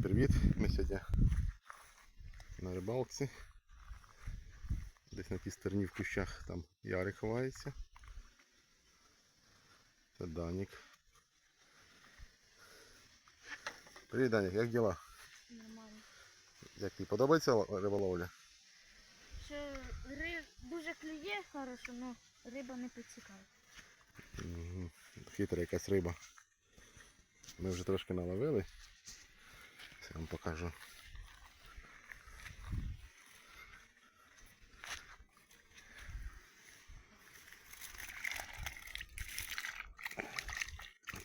Всім привіт! Ми сьогодні на рибалці. Десь на тій стороні в кущах там Ярик ховається. Це Данік. Привіт, Данік, як діла? Нормально. Як тобі подобається риболовля? Ще риб дуже клює хорошо, але риба не підсікає. Угу. Хитра якась риба. Ми вже трошки наловили. Покажу.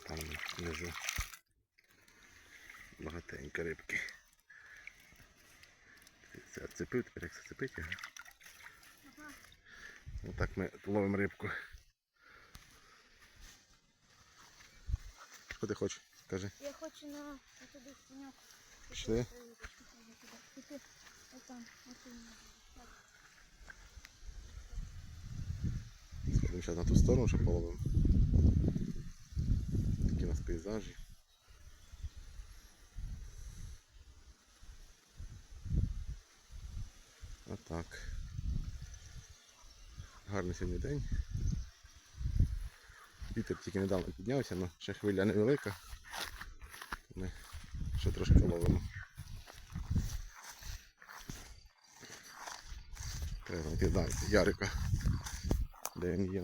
Там внизу багатенько рибки. Це відцепив, тепер як зацепити його. Ага. Отак ми ловимо рибку. Що ти хочеш? Кажи. Я хочу на туди спиняк. Пішли. Сходимо зараз на ту сторону, щоб половимо. Такі у нас пейзажі. А так. Гарний сьогодні день. Вітер тільки недавно піднявся, але ще хвиля невелика. Ми ще трошки ловимо. Треба знайти да, Ярика. Де він є?